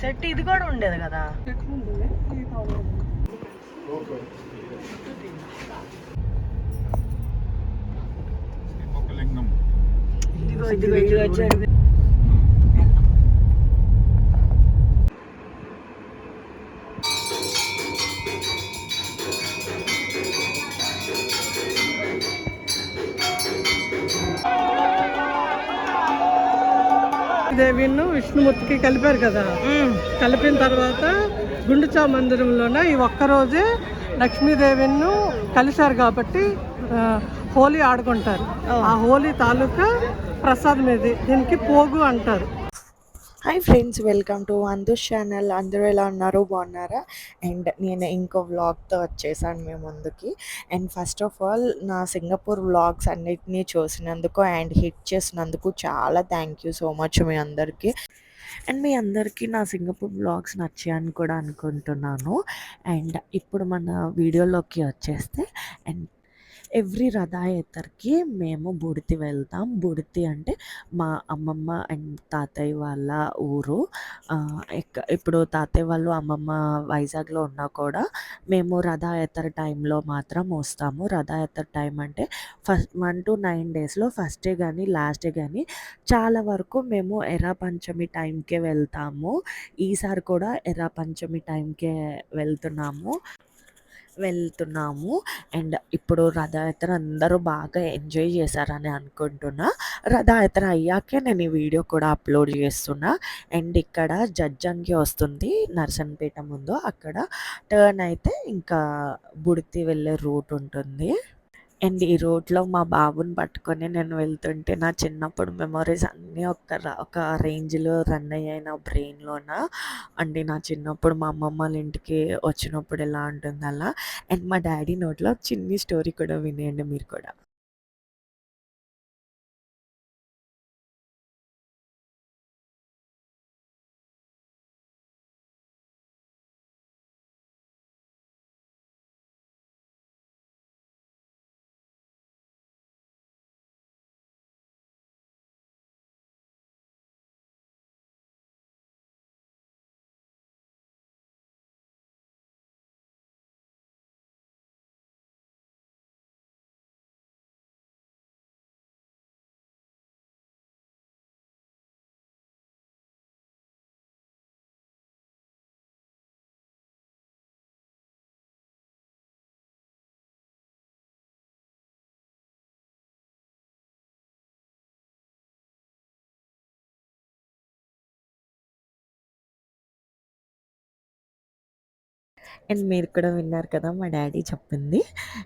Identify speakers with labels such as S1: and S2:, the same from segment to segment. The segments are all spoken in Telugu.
S1: సెట్ ఇది కూడా ఉండేది కదా ఇదిగో ఇదిగో ఇదిగో వచ్చాడు
S2: దేవిను విష్ణుమూర్తికి కలిపారు కదా. కలిపిన తర్వాత గుండుచా మందిరంలోన ఈ ఒక్కరోజే లక్ష్మీదేవిను కలిశారు కాబట్టి హోలీ ఆడుకుంటారు. ఆ హోలీ తాలూకా ప్రసాదం ఇది. దీనికి పోగు అంటారు.
S3: హాయ్ ఫ్రెండ్స్ వెల్కమ్ టు అందూస్ ఛానల్ అందరూ ఎలా ఉన్నారు? బాగున్నారా? అండ్ నేను ఇంకో వ్లాగ్తో వచ్చేసాను మీ ముందుకి. అండ్ ఫస్ట్ ఆఫ్ ఆల్ నా సింగపూర్ వ్లాగ్స్ అన్నిటినీ చూసినందుకు అండ్ హిట్ చేసినందుకు చాలా థ్యాంక్ యూ సో మచ్ మీ అందరికీ. అండ్ మీ అందరికీ నా సింగపూర్ బ్లాగ్స్ నచ్చాయని కూడా అనుకుంటున్నాను. అండ్ ఇప్పుడు మన వీడియోలోకి వచ్చేస్తే అండ్ ఎవ్రీ రథయాత్రకి మేము బుడితి వెళ్తాం. బుడితి అంటే మా అమ్మమ్మ అండ్ తాతయ్య వాళ్ళ ఊరు. ఇప్పుడు తాతయ్య వాళ్ళు అమ్మమ్మ వైజాగ్లో ఉన్నా కూడా మేము రథయాత్ర టైంలో మాత్రం వస్తాము. రథయాత్ర టైం అంటే ఫస్ట్ వన్ టు నైన్ డేస్లో ఫస్ట్ డే కానీ లాస్ట్ డే కానీ చాలా వరకు మేము ఎరా పంచమి టైంకే వెళ్తాము. ఈసారి కూడా ఎరా పంచమి టైంకే వెళ్తున్నాము. వెళ్తున్నాము. అండ్ ఇప్పుడు రథయాత్ర అందరూ బాగా ఎంజాయ్ చేశారని అనుకుంటున్నా. రథయాత్ర అయ్యాకే నేను ఈ వీడియో కూడా అప్లోడ్ చేస్తున్నా. అండ్ ఇక్కడ జడ్జంగి వస్తుంది నర్సన్పేట ముందు. అక్కడ టర్న్ అయితే ఇంకా బుడితి వెళ్ళే రూట్ ఉంటుంది. అండ్ ఈ రోడ్లో మా బాబుని పట్టుకొని నేను వెళ్తుంటే నా చిన్నప్పుడు మెమరీస్ అన్నీ ఒక ఒక రేంజ్లో రన్ అయ్యాయి నా బ్రెయిన్లోన. అండ్ నా చిన్నప్పుడు మా అమ్మమ్మ వాళ్ళ ఇంటికి వచ్చినప్పుడు ఎలా ఉంటుంది అలా అండ్ మా డాడీ నోట్లో చిన్ని స్టోరీ కూడా వినేయండి మీరు కూడా. అండ్ మీరు కూడా విన్నారు కదా మా డాడీ చెప్పింది.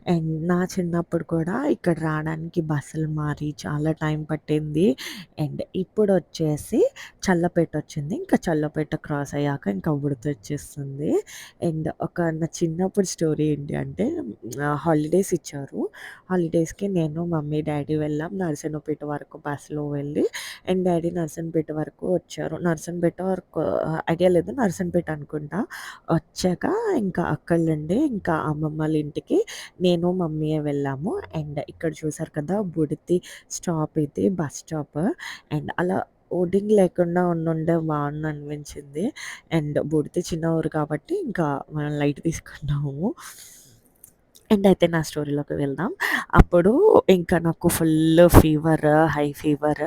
S3: అండ్ నా చిన్నప్పుడు కూడా ఇక్కడ రావడానికి బస్సులు మారి చాలా టైం పట్టింది. అండ్ ఇప్పుడు వచ్చేసి చల్లపేట వచ్చింది. ఇంకా చల్లపేట క్రాస్ అయ్యాక ఇంకా ఉడత వచ్చేస్తుంది. అండ్ ఒక నా చిన్నప్పుడు స్టోరీ ఏంటి అంటే హాలిడేస్ ఇచ్చారు. హాలిడేస్కి నేను మమ్మీ డాడీ వెళ్ళాం. నర్సన్నపేట వరకు బస్సులో వెళ్ళి అండ్ డాడీ నర్సన్పేట వరకు వచ్చారు. నర్సన్పేట వరకు ఐడియా లేదు. నర్సన్పేట అనుకుంటా వచ్చాక ఇంకా అక్కడ ఇంకా అమ్మమ్మ వాళ్ళ ఇంటికి నేను మమ్మీ వెళ్ళాము. అండ్ ఇక్కడ చూసారు కదా బుడితి స్టాప్ ఇది బస్ స్టాప్. అండ్ అలా ఓడింగ్ లేకుండా ఉండుండే బాగుంది అనిపించింది. అండ్ బుడితి చిన్న ఊరు కాబట్టి ఇంకా మనం లైట్ తీసుకున్నాము. అండ్ అయితే నా స్టోరీలోకి వెళ్దాం. అప్పుడు ఇంకా నాకు ఫుల్ ఫీవర్ హై ఫీవర్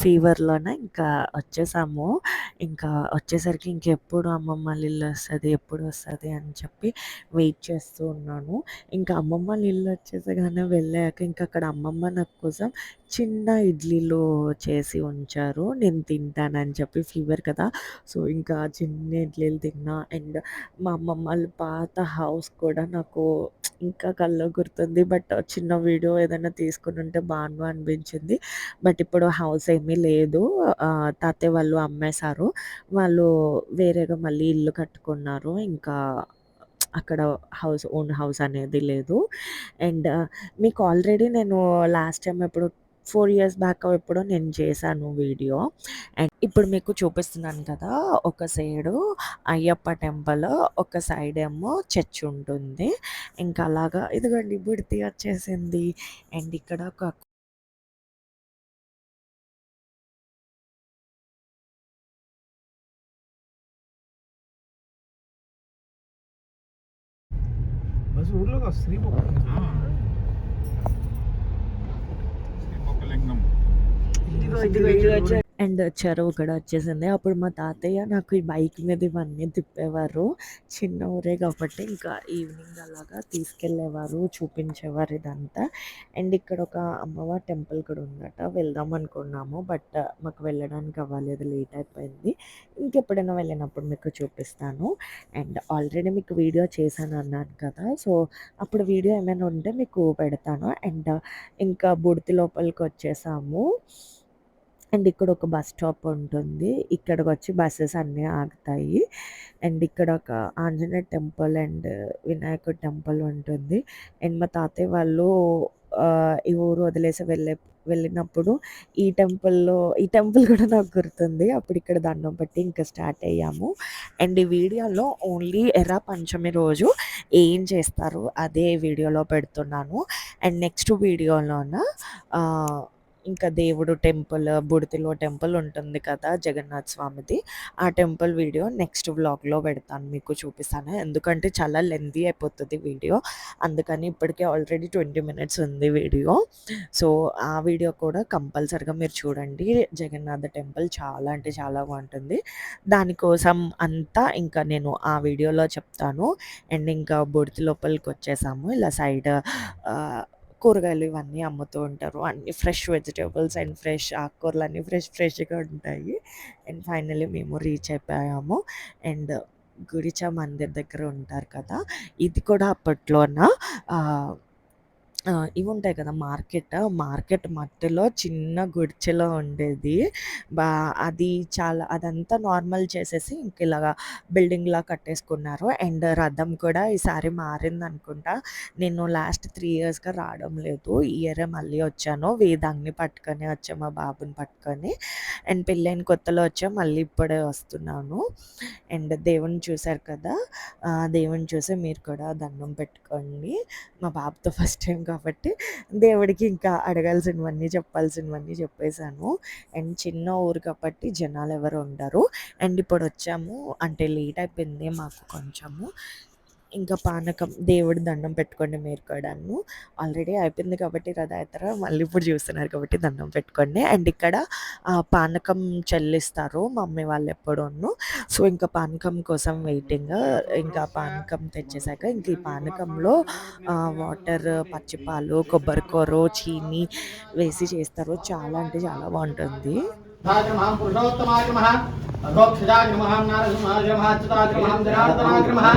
S3: ఫీవర్లోనే ఇంకా వచ్చేసాము. ఇంకా వచ్చేసరికి ఇంకెప్పుడు అమ్మమ్మ వాళ్ళ ఇల్లు వస్తుంది ఎప్పుడు వస్తుంది అని చెప్పి వెయిట్ చేస్తూ ఉన్నాను. ఇంకా అమ్మమ్మ వాళ్ళ ఇల్లు వచ్చేసగానే వెళ్ళాక ఇంకా అక్కడ అమ్మమ్మ నాకు కోసం చిన్న ఇడ్లీలు చేసి ఉంచారు. నేను తింటానని చెప్పి ఫీవర్ కదా. సో ఇంకా చిన్న ఇడ్లీలు తిన్నా. అండ్ మా అమ్మమ్మ వాళ్ళ పాత హౌస్ కూడా నాకు ఇంకా ఇంకా కళ్ళు గుర్తుంది. బట్ చిన్న వీడియో ఏదైనా తీసుకుని ఉంటే బాగుండు అనిపించింది. బట్ ఇప్పుడు హౌస్ ఏమీ లేదు. తాతయ్య వాళ్ళు అమ్మేశారు. వాళ్ళు వేరేగా మళ్ళీ ఇల్లు కట్టుకున్నారు. ఇంకా అక్కడ హౌస్ ఓన్ హౌస్ అనేది లేదు. అండ్ మీకు ఆల్రెడీ నేను లాస్ట్ టైం ఎప్పుడు ఫోర్ ఇయర్స్ బ్యాక్ ఎప్పుడో నేను చేశాను వీడియో. అండ్ ఇప్పుడు మీకు చూపిస్తున్నాను కదా ఒక సైడు అయ్యప్ప టెంపుల్ ఒక సైడ్ ఏమో చర్చ్ ఉంటుంది. ఇంకా అలాగా ఇదిగోండి బుడితి వచ్చేసింది. అండ్ ఇక్కడ ఒక
S4: ఊర్లోకి వస్తుంది.
S1: ലംഘം
S3: అండ్ చెరువు కూడా వచ్చేసింది. అప్పుడు మా తాతయ్య నాకు ఈ బైక్ మీద ఇవన్నీ తిప్పేవారు. చిన్న ఊరే కాబట్టి ఇంకా ఈవినింగ్ అలాగా తీసుకెళ్ళేవారు చూపించేవారు ఇదంతా. అండ్ ఇక్కడ ఒక అమ్మవారి టెంపుల్ కూడా ఉందట. వెళ్దాం అనుకున్నాము బట్ మాకు వెళ్ళడానికి అవ్వలేదు లేట్ అయిపోయింది. ఇంకెప్పుడైనా వెళ్ళినప్పుడు మీకు చూపిస్తాను. అండ్ ఆల్రెడీ మీకు వీడియో చేశాను అన్నాను కదా సో అప్పుడు వీడియో ఏమైనా ఉంటే మీకు పెడతాను. అండ్ ఇంకా బుడితి లోపలికి వచ్చేసాము. అండ్ ఇక్కడ ఒక బస్ స్టాప్ ఉంటుంది. ఇక్కడికి వచ్చి బస్సెస్ అన్నీ ఆగుతాయి. అండ్ ఇక్కడ ఒక ఆంజనేయ టెంపుల్ అండ్ వినాయకుడు టెంపుల్ ఉంటుంది. అండ్ మా తాతయ్య వాళ్ళు ఈ ఊరు వదిలేసి వెళ్ళే వెళ్ళినప్పుడు ఈ టెంపుల్లో ఈ టెంపుల్ కూడా నాకు గుర్తుంది. అప్పుడు ఇక్కడ దండం పెట్టి ఇంకా స్టార్ట్ అయ్యాము. అండ్ ఈ వీడియోలో ఓన్లీ ఎర్ర పంచమి రోజు ఏం చేస్తారు అదే వీడియోలో పెడుతున్నాను. అండ్ నెక్స్ట్ వీడియోలోన ఇంకా దేవుడు టెంపుల్ బుడితిలో టెంపుల్ ఉంటుంది కదా జగన్నాథ్ స్వామిది. ఆ టెంపుల్ వీడియో నెక్స్ట్ వ్లాగ్లో పెడతాను మీకు చూపిస్తాను. ఎందుకంటే చాలా లెందీ అయిపోతుంది వీడియో. అందుకని ఇప్పటికే ఆల్రెడీ ట్వంటీ మినిట్స్ ఉంది వీడియో. సో ఆ వీడియో కూడా కంపల్సరిగా మీరు చూడండి. జగన్నాథ టెంపుల్ చాలా అంటే చాలా బాగుంటుంది. దానికోసం అంతా ఇంకా నేను ఆ వీడియోలో చెప్తాను. అండ్ ఇంకా బుడితి లోపలికి వచ్చేసాము. ఇలా సైడ్ కూరగాయలు ఇవన్నీ అమ్ముతూ ఉంటారు. అన్ని ఫ్రెష్ వెజిటేబుల్స్ అండ్ ఫ్రెష్ ఆకుకూరలు అన్నీ ఫ్రెష్ ఫ్రెష్గా ఉంటాయి. అండ్ ఫైనలీ మేము రీచ్ అయిపోయాము. అండ్ గుడిచా మందిర్ దగ్గర ఉంటారు కదా ఇది కూడా అప్పట్లోన? ఇవి ఉంటాయి కదా మార్కెట్. మార్కెట్ మధ్యలో చిన్న గుడిచెలో ఉండేది. బా అది చాలా అదంతా నార్మల్ చేసేసి ఇంక ఇలాగా బిల్డింగ్లా కట్టేసుకున్నారు. అండ్ రథం కూడా ఈసారి మారింది అనుకుంటా నేను లాస్ట్ త్రీ ఇయర్స్గా రావడం లేదు. ఈ ఇయరే మళ్ళీ వచ్చాను. వేదాంగిని పట్టుకొని వచ్చా మా బాబుని పట్టుకొని. అండ్ పెళ్ళైన కొత్తలో వచ్చా మళ్ళీ ఇప్పుడే వస్తున్నాను. అండ్ దేవుని చూశారు కదా దేవుని చూసి మీరు కూడా దండం పెట్టుకోండి. మా బాబుతో ఫస్ట్ టైం కాబట్టి దేవుడికి ఇంకా అడగాల్సినవన్నీ చెప్పాల్సినవన్నీ చెప్పేశాను. అండ్ చిన్న ఊరు కాబట్టి జనాలు ఎవరు ఉండరు. అండ్ ఇప్పుడు వచ్చాము అంటే లేట్ అయిపోయింది మాకు కొంచెము. ఇంకా పానకం దేవుడి దండం పెట్టుకోండి మీరు కూడాను. ఆల్రెడీ అయిపోయింది కాబట్టి రథయాత్ర మళ్ళీ ఇప్పుడు చూస్తున్నారు కాబట్టి దండం పెట్టుకోండి. అండ్ ఇక్కడ పానకం చెల్లిస్తారు మమ్మీ వాళ్ళు ఎప్పుడూను. సో ఇంకా పానకం కోసం వెయిటింగ్ ఇంకా పానకం తెచ్చేసాక ఇంక ఈ పానకంలో వాటర్ పచ్చిపాలు కొబ్బరికూర చీని వేసి చేస్తారు. చాలా అంటే చాలా బాగుంటుంది.
S5: धाग्रमः पुरुषोत्तमाग्रमः अगोक्षजाग्रमः नारसिंहाग्रमः अच्युताग्रमः जनार्दनाग्रमः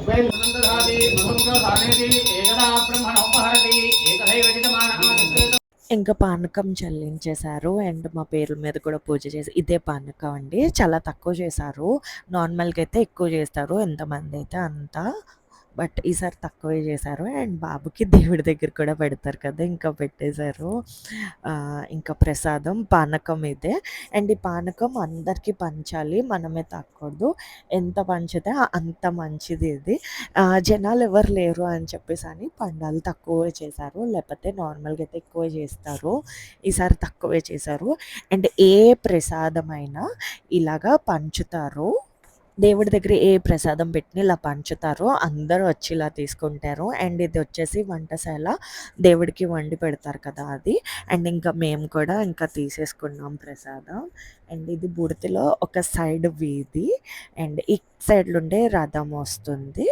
S5: उपेन्द्रनन्दधाति मधुङ्गसानेति एकदा ब्रह्मणोपहरति एकदैवचितमानः
S3: ఇంకా పానకం చెల్లించేశారు అండ్ మా పేర్ల మీద కూడా పూజ చేసి ఇదే పానకం అండి చాలా తక్కువ చేశారు నార్మల్గా అయితే ఎక్కువ చేస్తారు ఎంతమంది అయితే అంత బట్ ఈసారి తక్కువే చేశారు. అండ్ బాబుకి దేవుడి దగ్గర కూడా పెడతారు కదా! ఇంకా పెట్టేశారు. ఇంకా ప్రసాదం పానకం ఇదే. అండ్ ఈ పానకం అందరికీ పంచాలి. మనమే తాకూడదు. ఎంత పంచితే అంత మంచిది ఇది. జనాలు ఎవరు లేరు అని చెప్పేసి అని పండాలు తక్కువ చేశారు. లేకపోతే నార్మల్గా అయితే ఎక్కువ చేస్తారు. ఈసారి తక్కువే చేశారు. అండ్ ఏ ప్రసాదమైనా ఇలాగా పంచుతారు. దేవుడి దగ్గర ఏ ప్రసాదం పెట్టిన ఇలా పంచుతారో అందరూ వచ్చి ఇలా తీసుకుంటారు. అండ్ ఇది వచ్చేసి వంటశాల. దేవుడికి వండి పెడతారు కదా అది. అండ్ ఇంకా మేము కూడా ఇంకా తీసేసుకున్నాం ప్రసాదం. అండ్ ఇది బుడతిలో ఒక సైడ్ వీధి. అండ్ ఈ సైడ్ ఉండే రథం వస్తుంది.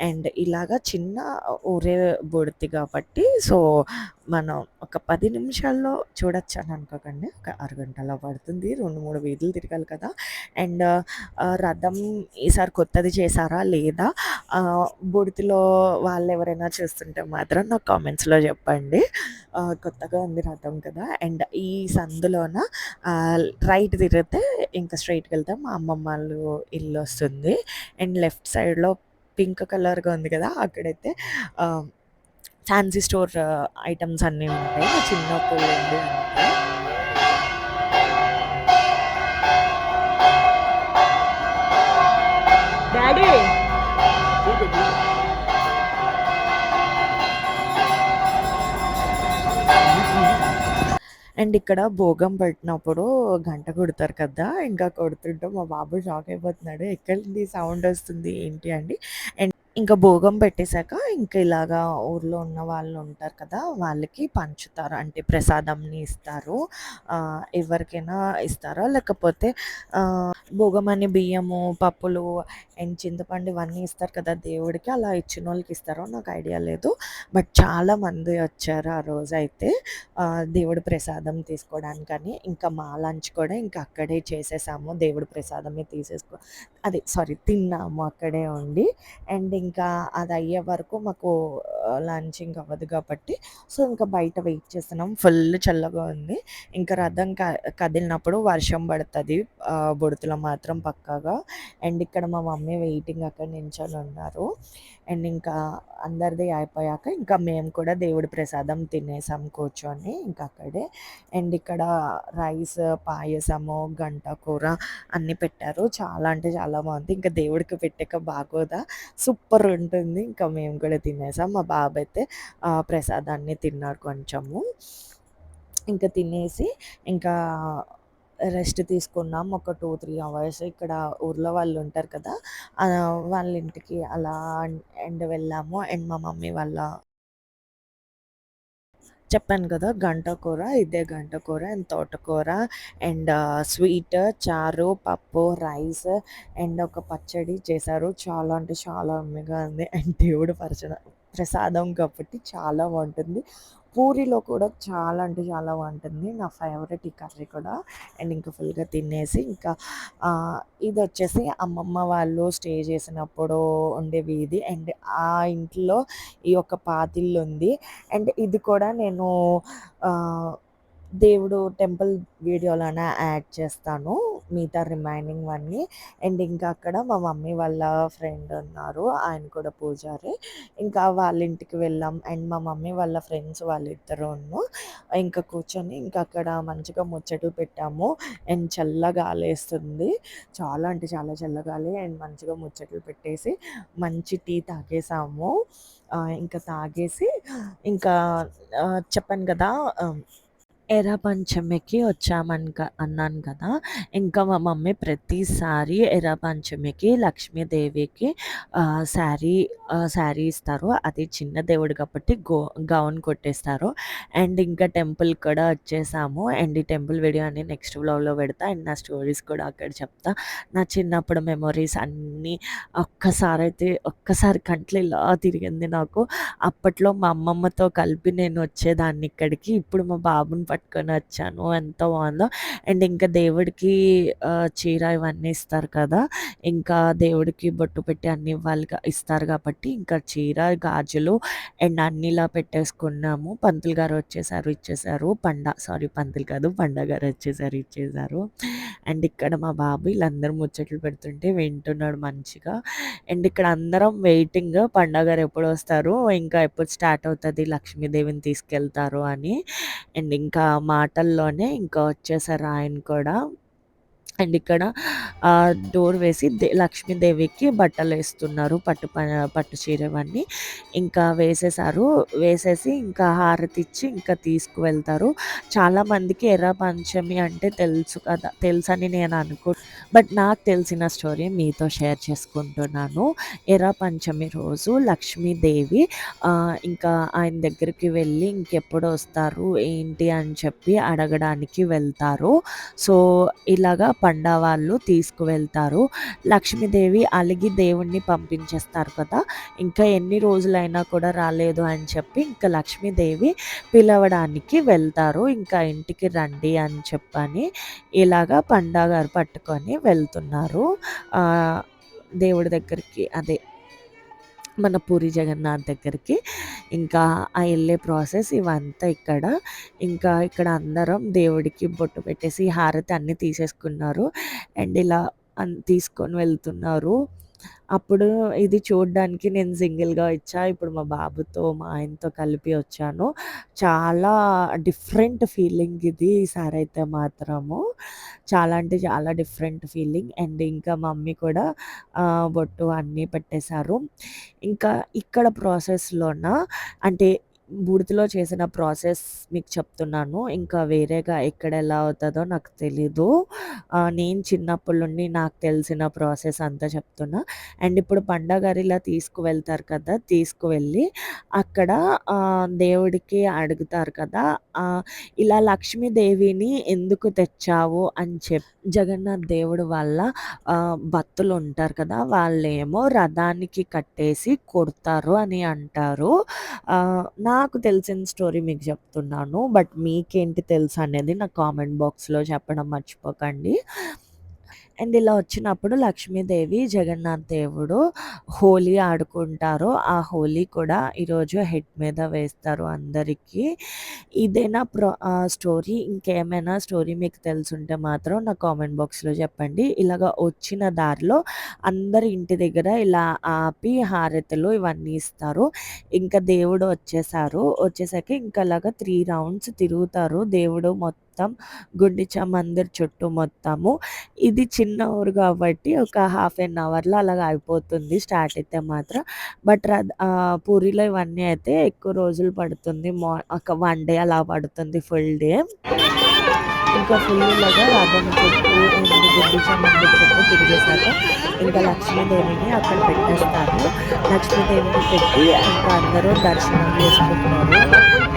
S3: అండ్ ఇలాగా చిన్న ఊరే బుడతి కాబట్టి సో మనం ఒక పది నిమిషాల్లో చూడొచ్చు అని అనుకోకండి. ఒక అరగంటలో పడుతుంది. రెండు మూడు వీధులు తిరగాలి కదా. అండ్ రథం ఈసారి కొత్తది చేశారా లేదా? బుడితిలో వాళ్ళు ఎవరైనా చూస్తుంటే మాత్రం నాకు కామెంట్స్లో చెప్పండి. కొత్తగా ఉంది రథం కదా. అండ్ ఈ సందులోన రైట్ తిరిగితే ఇంకా స్ట్రైట్కి వెళ్తే మా అమ్మమ్మ వాళ్ళు ఇల్లు వస్తుంది. అండ్ లెఫ్ట్ సైడ్లో పింక్ కలర్గా ఉంది కదా అక్కడైతే ఫ్యాన్సీ స్టోర్ ఐటమ్స్ అన్నీ ఉంటాయి. మా చిన్నప్పుడు ఉండే
S1: ఒకటి
S3: అండ్ ఇక్కడ భోగం పెట్టినప్పుడు గంట కొడతారు కదా ఇంకా కొడుతుంటే మా బాబు షాక్ అయిపోతున్నాడు. ఎక్కడి సౌండ్ వస్తుంది ఏంటి అండి? అండ్ ఇంకా భోగం పెట్టేశాక ఇంకా ఇలాగా ఊర్లో ఉన్న వాళ్ళు ఉంటారు కదా వాళ్ళకి పంచుతారు. అంటే ప్రసాదంని ఇస్తారు. ఎవరికైనా ఇస్తారా? లేకపోతే భోగం అని బియ్యము పప్పులు అండ్ చింతపండు ఇవన్నీ ఇస్తారు కదా దేవుడికి. అలా ఇచ్చిన వాళ్ళకి ఇస్తారో నాకు ఐడియా లేదు. బట్ చాలా మంది వచ్చారు ఆ రోజు అయితే ప్రసాదం దేవుడి ప్రసాదం తీసుకోవడానికని ఇంకా మా లంచ్ కూడా ఇంకా అక్కడే చేసేసాము. దేవుడి ప్రసాదమే తీసేసుకో అదే సారీ తిన్నాము అక్కడే ఉండి. అండ్ ఇంకా అది అయ్యే వరకు మాకు లంచ్ ఇంకా అవ్వదు కాబట్టి సో ఇంకా బయట వెయిట్ చేస్తున్నాం. ఫుల్ చల్లగా ఉంది. ఇంకా రథం క కదిలినప్పుడు వర్షం పడుతుంది. బుడతలో మాత్రం పక్కాగా. అండ్ ఇక్కడ మా మమ్మీ వెయిటింగ్ అక్కడ నించొని ఉన్నారు. అండ్ ఇంకా అందరిది అయిపోయాక ఇంకా మేము కూడా దేవుడి ప్రసాదం తినేసాం కూర్చొని ఇంకా అక్కడే. అండ్ ఇక్కడ రైస్ పాయసము గంట కూర అన్నీ పెట్టారు. చాలా అంటే చాలా బాగుంది. ఇంకా దేవుడికి పెట్టాక బాగోదా? సూపర్ ఉంటుంది ఇంకా మేము కూడా తినేసాం. మా బాబు అయితే ప్రసాదాన్ని తిన్నాడు కొంచెము. ఇంకా తినేసి ఇంకా రెస్ట్ తీసుకున్నాం. ఒక టూ త్రీ అవర్స్ ఇక్కడ ఊర్లో వాళ్ళు ఉంటారు కదా వాళ్ళ ఇంటికి అలా అండ్ వెళ్ళాము. అండ్ మా మమ్మీ వాళ్ళ చెప్పాను కదా! గంట కూర ఇదే గంట కూర అండ్ తోటకూర అండ్ స్వీట్ చారు పప్పు రైస్ అండ్ ఒక పచ్చడి చేశారు. చాలా అంటే చాలా అమ్మగా ఉంది. అండ్ దేవుడు పరిచయ ప్రసాదం కాబట్టి చాలా బాగుంటుంది. పూరిలో కూడా చాలా అంటే చాలా బాగుంటుంది. నా ఫేవరెట్ ఈ కర్రీ కూడా. అండ్ ఇంకా ఫుల్గా తినేసి ఇంకా ఇది వచ్చేసి అమ్మమ్మ వాళ్ళు స్టే చేసినప్పుడు ఉండే వీధి. అండ్ ఆ ఇంట్లో ఈ యొక్క పాతిల్లు ఉంది అండ్ ఇది కూడా నేను దేవుడు టెంపుల్ వీడియోలోనే యాడ్ చేస్తాను. మిగతా రిమైనింగ్ అన్నీ. అండ్ ఇంకా అక్కడ మా మమ్మీ వాళ్ళ ఫ్రెండ్ ఉన్నారు. ఆయన కూడా పూజారి. ఇంకా వాళ్ళ ఇంటికి వెళ్ళాం. అండ్ మా మమ్మీ వాళ్ళ ఫ్రెండ్స్ వాళ్ళిద్దరూ ఇంకా కూర్చొని ఇంకా అక్కడ మంచిగా ముచ్చట్లు పెట్టాము. అండ్ చల్ల గాలేస్తుంది చాలా అంటే చాలా చల్లగాలి అండ్ మంచిగా ముచ్చట్లు పెట్టేసి మంచి టీ తాగేసాము. ఇంకా తాగేసి ఇంకా చెప్పాను కదా ఎర్ర పంచమికి వచ్చామని అన్నాను కదా. ఇంకా మా మమ్మీ ప్రతిసారి ఎర్ర పంచమికి లక్ష్మీదేవికి శారీ శారీ ఇస్తారు. అది చిన్న దేవుడు కాబట్టి గో గౌన్ కొట్టేస్తారు. అండ్ ఇంకా టెంపుల్ కూడా వచ్చేసాము. అండ్ ఈ టెంపుల్ వీడియో అని నెక్స్ట్ వ్లాగ్లో పెడతా. అండ్ నా స్టోరీస్ కూడా అక్కడ చెప్తా. నా చిన్నప్పుడు మెమొరీస్ అన్నీ ఒక్కసారి అయితే ఒక్కసారి కంట్లో ఇలా తిరిగింది నాకు. అప్పట్లో మా అమ్మమ్మతో కలిపి నేను వచ్చేదాన్ని ఇక్కడికి. ఇప్పుడు మా బాబుని పట్టుకొని వచ్చాను ఎంత బాగుందో. అండ్ ఇంకా దేవుడికి చీర ఇవన్నీ ఇస్తారు కదా. ఇంకా దేవుడికి బొట్టు పెట్టి అన్ని ఇవ్వాలి ఇస్తారు కాబట్టి ఇంకా చీర గాజులు అండ్ అన్నిలా పెట్టేసుకున్నాము. పంతులు గారు వచ్చేసారు ఇచ్చేసారు. పండ సారీ పంతులు కాదు పండ గారు వచ్చేసారు ఇచ్చేసారు. అండ్ ఇక్కడ మా బాబు వీళ్ళందరూ ముచ్చట్లు పెడుతుంటే వింటున్నాడు మంచిగా. అండ్ ఇక్కడ అందరం వెయిటింగ్ పండగారు ఎప్పుడు వస్తారు? ఇంకా ఎప్పుడు స్టార్ట్ అవుతుంది? లక్ష్మీదేవిని తీసుకెళ్తారు అని. అండ్ ఇంకా మాటల్లోనే ఇంకా వచ్చేసారు ఆయన కూడా. అండ్ ఇక్కడ ఆ, డోర్ వేసి లక్ష్మీదేవికి బట్టలు వేస్తున్నారు పట్టు పట్టు చీర ఇవన్నీ. ఇంకా వేసేసారు వేసేసి ఇంకా హారతి ఇచ్చి ఇంకా తీసుకువెళ్తారు. చాలామందికి ఎర్ర పంచమి అంటే తెలుసు కదా తెలుసని నేను అనుకో బట్ నాకు తెలిసిన స్టోరీ మీతో షేర్ చేసుకుంటున్నాను. ఎర్ర పంచమి రోజు లక్ష్మీదేవి ఇంకా ఆయన దగ్గరికి వెళ్ళి ఇంకెప్పుడు వస్తారు ఏంటి అని చెప్పి అడగడానికి వెళ్తారు. సో ఇలాగా పండా వాళ్ళు తీసుకువెళ్తారు. లక్ష్మీదేవి అలిగి దేవుణ్ణి పంపించేస్తారు కదా. ఇంకా ఎన్ని రోజులైనా కూడా రాలేదు అని చెప్పి ఇంకా లక్ష్మీదేవి పిలవడానికి వెళ్తారు. ఇంకా ఇంటికి రండి అని చెప్పని ఇలాగా పండగారు పట్టుకొని వెళ్తున్నారు. దేవుడి దగ్గరికి అదే మన పూరి జగన్నాథ్ దగ్గరికి. ఇంకా ఆ వెళ్ళే ప్రాసెస్ ఇవంతా ఇక్కడ. ఇంకా ఇక్కడ అందరం దేవుడికి బొట్టు పెట్టేసి హారతి అన్నీ తీసేసుకున్నారు. అండ్ ఇలా అన్ తీసుకొని వెళ్తున్నారు. అప్పుడు ఇది చూడడానికి నేను సింగిల్గా వచ్చా. ఇప్పుడు మా బాబుతో మా ఆయనతో కలిపి వచ్చాను. చాలా డిఫరెంట్ ఫీలింగ్ ఇది ఈసారి అయితే మాత్రము. చాలా అంటే చాలా డిఫరెంట్ ఫీలింగ్. అండ్ ఇంకా మమ్మీ కూడా బొట్టు అన్నీ పెట్టేశారు. ఇంకా ఇక్కడ ప్రాసెస్లోన అంటే బూడిదలో చేసిన ప్రాసెస్ మీకు చెప్తున్నాను. ఇంకా వేరేగా ఎక్కడ ఎలా అవుతుందో నాకు తెలీదు. నేను చిన్నప్పటి నుండి నాకు తెలిసిన ప్రాసెస్ అంతా చెప్తున్నా. అండ్ ఇప్పుడు పండగారు ఇలా తీసుకువెళ్తారు కదా! తీసుకువెళ్ళి అక్కడ దేవుడికి అడుగుతారు కదా! ఇలా లక్ష్మీదేవిని ఎందుకు తెచ్చావు అని చెప్పి జగన్నాథ్ దేవుడు వాళ్ళ భక్తులు ఉంటారు కదా! వాళ్ళేమో రథానికి కట్టేసి కొడతారు అని అంటారు. నా నాకు తెలిసిన స్టోరీ మీకు చెప్తున్నాను. బట్ మీకేంటి తెలుసు అనేది నా కామెంట్ బాక్స్‌లో చెప్పడం మర్చిపోకండి. అండ్ ఇలా వచ్చినప్పుడు లక్ష్మీదేవి, జగన్నాథ్ దేవుడు హోలీ ఆడుకుంటారు. ఆ హోలీ కూడా ఈరోజు హెడ్ మీద వేస్తారు అందరికీ. ఇదేనా ప్రో స్టోరీ ఇంకేమైనా స్టోరీ మీకు తెలుసుంటే మాత్రం నా కామెంట్ బాక్స్‌లో చెప్పండి. ఇలాగ వచ్చిన దారిలో అందరి ఇంటి దగ్గర ఇలా ఆపి హారతులు ఇవన్నీ ఇస్తారు. ఇంకా దేవుడు వచ్చేసారు. వచ్చేసాక ఇంకా ఇలాగ త్రీ రౌండ్స్ తిరుగుతారు. దేవుడు మొత్తం మొత్తం గుండిచా మందిర్ చుట్టూ మొత్తము. ఇది చిన్న ఊరు కాబట్టి ఒక హాఫ్ ఎన్ అవర్‌లో అలాగా అయిపోతుంది స్టార్ట్ అయితే మాత్రం. బట్ పూరిలో ఇవన్నీ అయితే ఎక్కువ రోజులు పడుతుంది. మా ఒక వన్ డే అలా పడుతుంది ఫుల్ డే. ఇంకా ఫుల్ ఇలాగా రథం చుట్టూ అండ్ గుండిచా మందిర్ చుట్టూ తిరిగేసాక ఇంకా లక్ష్మీదేవిని అక్కడ పెట్టేస్తారు. లక్ష్మీదేవిని పెట్టి ఇంకా అందరూ దర్శనం చేసుకుంటారు.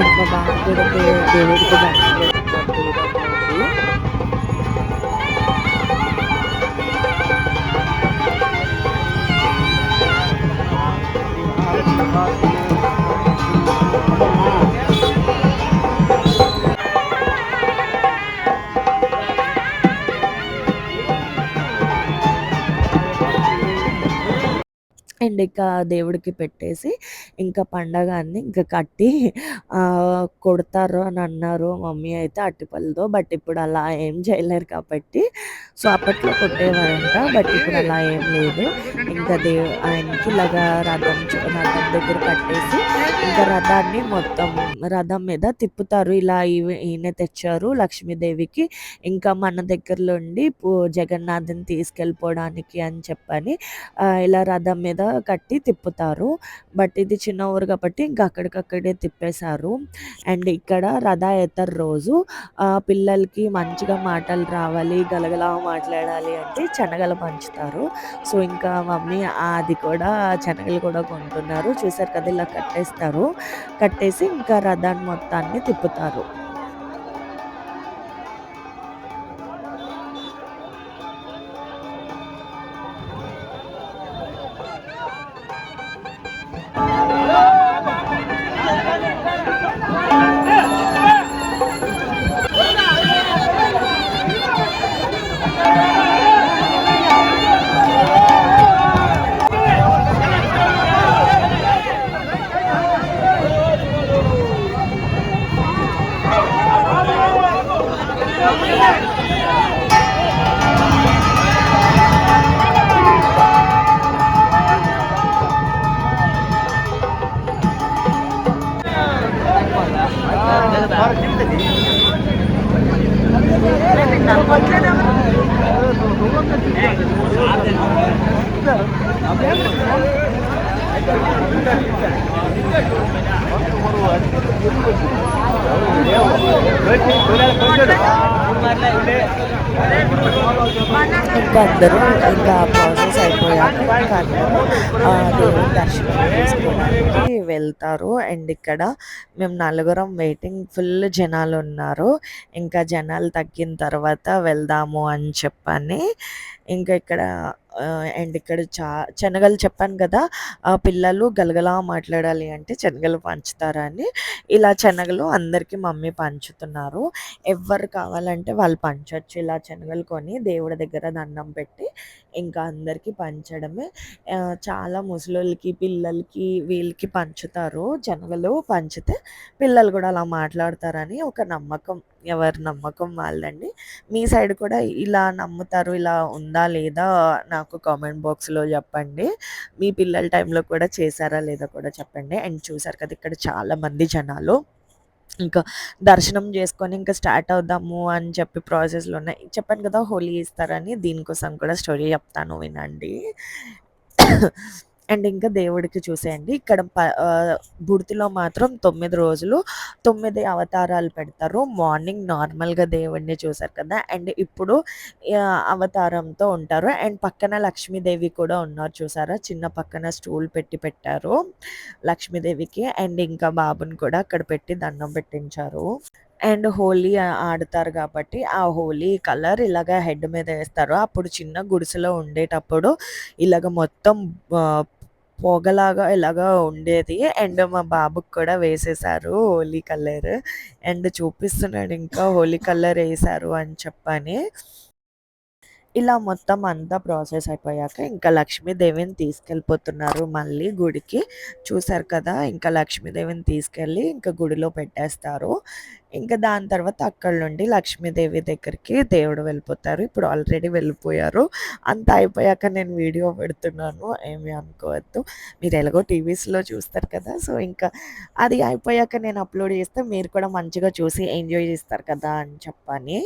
S3: ఇంకా మా కూడా దేవుడికి దర్శనం Thank you. అండ్ ఇంకా దేవుడికి పెట్టేసి ఇంకా పండగాన్ని ఇంకా కట్టి కొడతారు అని అన్నారు మమ్మీ అయితే అట్టిపల్లతో. బట్ ఇప్పుడు అలా ఏం చేయలేరు కాబట్టి సో, అప్పట్లో కొట్టేవారంట. బట్ ఇప్పుడు అలా ఏం లేదు. ఇంకా దేవు ఆయనకి ఇలాగా రథం రథం దగ్గర కట్టేసి ఇంకా రథాన్ని మొత్తం రథం మీద తిప్పుతారు. ఇలా ఈయన తెచ్చారు లక్ష్మీదేవికి ఇంకా మన దగ్గరలో ఉండి జగన్నాథ్‌ని తీసుకెళ్ళిపోవడానికి అని చెప్పని ఇలా రథం మీద కట్టి తిప్పుతారు. బట్ ఇది చిన్న ఊరు కాబట్టి ఇంకా అక్కడికక్కడే తిప్పేశారు. అండ్ ఇక్కడ రథ రథయాత్ర రోజు పిల్లలకి మంచిగా మాటలు రావాలి, గలగలా మాట్లాడాలి అంటే శనగలు పంచుతారు. సో, ఇంకా మమ్మీ అది కూడా శనగలు కూడా కొంటున్నారు. చూసారు కదా! ఇలా కట్టేస్తారు. కట్టేసి ఇంకా రథాన్ని మొత్తాన్ని తిప్పుతారు. ఇంకా అందరూ ఇంకా ప్రాసెస్ అయిపోయాక ఇంకా అందరూ ఆహ్, దేవుని దర్శనం చేసుకోవడానికి వెళ్తారు. అండ్ ఇక్కడ మేము నలుగురం వెయిటింగ్ ఫుల్ జనాలు ఉన్నారు ఇంకా జనాలు తగ్గిన తర్వాత వెళ్దాము అని చెప్పని ఇంకా ఇక్కడ అండ్ ఇక్కడ చా శనగలు చెప్పాను కదా! పిల్లలు గలగలా మాట్లాడాలి అంటే శనగలు పంచుతారని ఇలా శనగలు అందరికీ మమ్మీ పంచుతున్నారు. ఎవ్వరు కావాలంటే వాళ్ళు పంచవచ్చు ఇలా శనగలు కొని దేవుడి దగ్గర దండం పెట్టి ఇంకా అందరికీ పంచడమే. చాలా ముసలోళ్ళకి, పిల్లలకి వీళ్ళకి పంచుతారు. శనగలు పంచితే పిల్లలు కూడా అలా మాట్లాడతారని ఒక నమ్మకం. ఎవరి నమ్మకం వాళ్ళదండి. మీ సైడ్ కూడా ఇలా నమ్ముతారు. ఇలా ఉందా? లేదా? నాకు కామెంట్ బాక్స్‌లో చెప్పండి. మీ పిల్లల టైంలో కూడా చేశారా? లేదా? కూడా చెప్పండి. అండ్ చూసారు కదా! ఇక్కడ చాలామంది జనాలు. ఇంకా దర్శనం చేసుకొని ఇంకా స్టార్ట్ అవుదాము అని చెప్పి ప్రాసెస్‌లో ఉన్నాయి. చెప్పాను కదా! హోలీ ఇస్తారని దీనికోసం కూడా స్టోరీ చెప్తాను వినండి. అండ్ ఇంకా దేవుడికి చూసేయండి ఇక్కడ ప బుడితిలో మాత్రం తొమ్మిది రోజులు తొమ్మిది అవతారాలు పెడతారు. మార్నింగ్ నార్మల్‌గా దేవుడిని చూసారు కదా! అండ్ ఇప్పుడు అవతారంతో ఉంటారు. అండ్ పక్కన లక్ష్మీదేవి కూడా ఉన్నారు చూసారా? చిన్న పక్కన స్టూల్ పెట్టి పెట్టారు లక్ష్మీదేవికి. అండ్ ఇంకా బాబుని కూడా అక్కడ పెట్టి దండం పెట్టించారు. అండ్ హోలీ ఆడతారు కాబట్టి, ఆ హోలీ కలర్ ఇలాగ హెడ్ మీద వేస్తారు అప్పుడు చిన్న గుడిసెలో ఉండేటప్పుడు ఇలాగ మొత్తం పొగలాగా ఇలాగా ఉండేది. అండ్ మా బాబుకి కూడా వేసేసారు హోలీ కలర్. అండ్ చూపిస్తున్నాడు ఇంకా హోలీ కలర్ వేసారు అని చెప్పని. ఇలా మొత్తం అంతా ప్రాసెస్ అయిపోయాక ఇంకా లక్ష్మీదేవిని తీసుకెళ్ళిపోతున్నారు మళ్ళీ గుడికి. చూసారు కదా! ఇంకా లక్ష్మీదేవిని తీసుకెళ్ళి ఇంకా గుడిలో పెట్టేస్తారు. ఇంకా దాని తర్వాత అక్కడ నుండి లక్ష్మీదేవి దగ్గరికి దేవుడు వెళ్ళిపోతారు. ఇప్పుడు ఆల్రెడీ వెళ్ళిపోయారు. అంత అయిపోయాక నేను వీడియో పెడుతున్నాను. ఏమి అనుకోవద్దు. మీరు ఎలాగో టీవీస్‌లో చూస్తారు కదా! సో, ఇంకా అది అయిపోయాక నేను అప్‌లోడ్ చేస్తే మీరు కూడా మంచిగా చూసి ఎంజాయ్ చేస్తారు కదా! అని చెప్పని.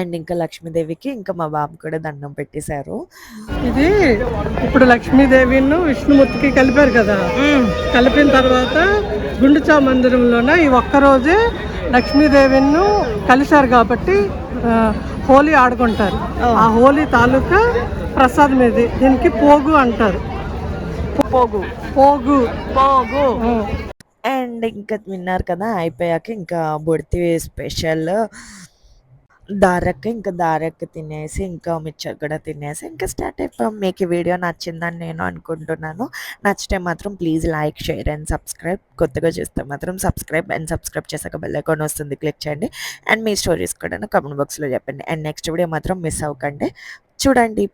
S3: అండ్ ఇంకా లక్ష్మీదేవికి ఇంకా మా బాబు కూడా దండం పెట్టేసారు.
S2: ఇది ఇప్పుడు లక్ష్మీదేవిను విష్ణుమూర్తికి కలిపారు కదా. కలిపిన తర్వాత గుండుచా మందిరంలోన ఈ ఒక్కరోజే లక్ష్మీదేవిను కలిశారు కాబట్టి హోలీ ఆడుకుంటారు. ఆ. హోలీ తాలూకా ప్రసాదం ఇది. దీనికి పోగు అంటారు.
S1: పోగు.
S2: పోగు.
S1: పోగు.
S3: అండ్ ఇంకా విన్నారు కదా! అయిపోయాక ఇంకా బుడితి స్పెషల్ దారక్క ఇంకా దారక్క తినేసి, ఇంకా మిర్చర్ కూడా తినేసి ఇంకా స్టార్ట్ అయిపోయాం. మీకు ఈ వీడియో నచ్చిందని నేను అనుకుంటున్నాను. నచ్చితే మాత్రం please like, share and subscribe. కొత్తగా చూస్తే మాత్రం సబ్స్క్రైబ్ అండ్ సబ్స్క్రైబ్ చేసాక బెల్ ఐకాన్ వస్తుంది క్లిక్ చేయండి. అండ్ మీ స్టోరీస్ కూడా కామెంట్ బాక్స్‌లో చెప్పండి. అండ్ నెక్స్ట్ వీడియో మాత్రం మిస్ అవ్వకండి. చూడండి.